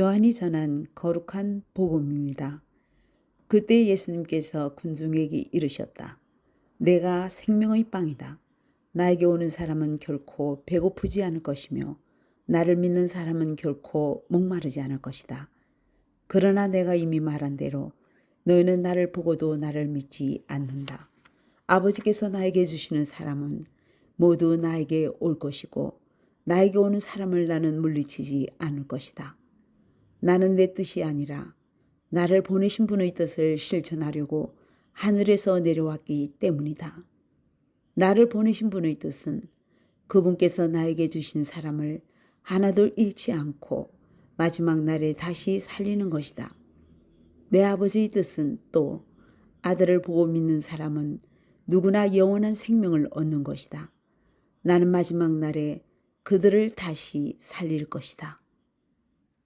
요한이 전한 거룩한 복음입니다. 그때 예수님께서 군중에게 이르셨다. 내가 생명의 빵이다. 나에게 오는 사람은 결코 배고프지 않을 것이며 나를 믿는 사람은 결코 목마르지 않을 것이다. 그러나 내가 이미 말한 대로 너희는 나를 보고도 나를 믿지 않는다. 아버지께서 나에게 주시는 사람은 모두 나에게 올 것이고 나에게 오는 사람을 나는 물리치지 않을 것이다. 나는 내 뜻이 아니라 나를 보내신 분의 뜻을 실천하려고 하늘에서 내려왔기 때문이다. 나를 보내신 분의 뜻은 그분께서 나에게 주신 사람을 하나도 잃지 않고 마지막 날에 다시 살리는 것이다. 내 아버지의 뜻은 또 아들을 보고 믿는 사람은 누구나 영원한 생명을 얻는 것이다. 나는 마지막 날에 그들을 다시 살릴 것이다.